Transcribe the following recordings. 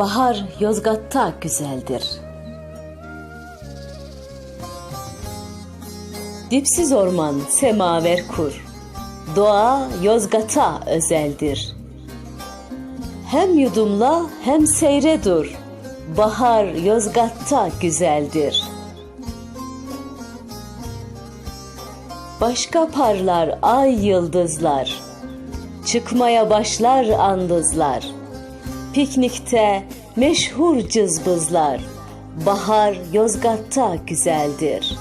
Bahar Yozgat'ta güzeldir. Dipsiz orman semaver kur. Doğa Yozgat'a özeldir. Hem yudumla hem seyre dur. Bahar Yozgat'ta güzeldir. Başka parlar ay yıldızlar. Çıkmaya başlar andızlar. Piknikte meşhur cızbızlar. Bahar Yozgat'ta güzeldir.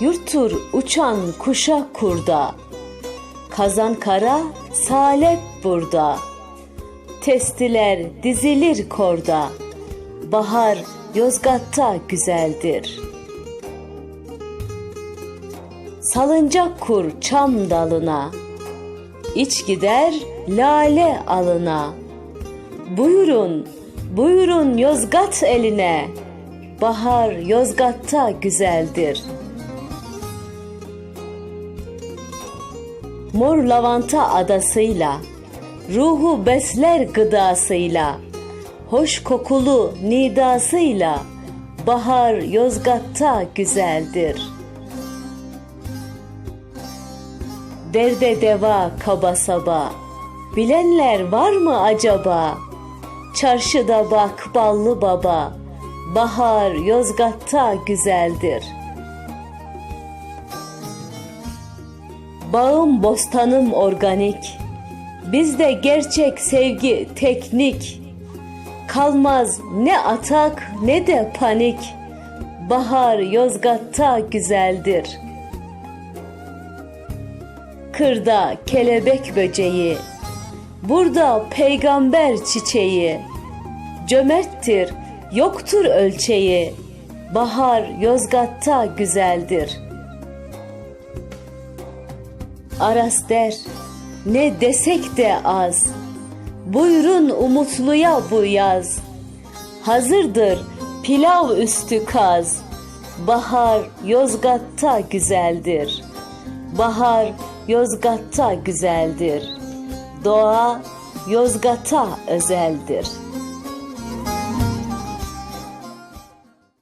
Yurttur uçan kuşa kurda. Kazan kara salep burada. Testiler dizilir korda. Bahar Yozgat'ta güzeldir. Salıncak kur çam dalına. İç gider lale alına. Buyurun, buyurun Yozgat eline. Bahar Yozgat'ta güzeldir. Mor lavanta adasıyla, ruhu besler gıdasıyla, hoş kokulu nidasıyla, bahar Yozgat'ta güzeldir. Derde deva kaba saba, bilenler var mı acaba? Çarşıda bak ballı baba, bahar Yozgat'ta güzeldir. Bağım bostanım organik, bizde gerçek sevgi teknik. Kalmaz ne atak ne de panik, bahar Yozgat'ta güzeldir.'' Kırda kelebek böceği, burada peygamber çiçeği, cömerttir, yoktur ölçeği, bahar Yozgat'ta güzeldir. Aras der, ne desek de az, buyurun umutluya bu yaz, hazırdır pilav üstü kaz, bahar Yozgat'ta güzeldir.'' Bahar Yozgat'ta güzeldir. Doğa Yozgat'a özeldir.''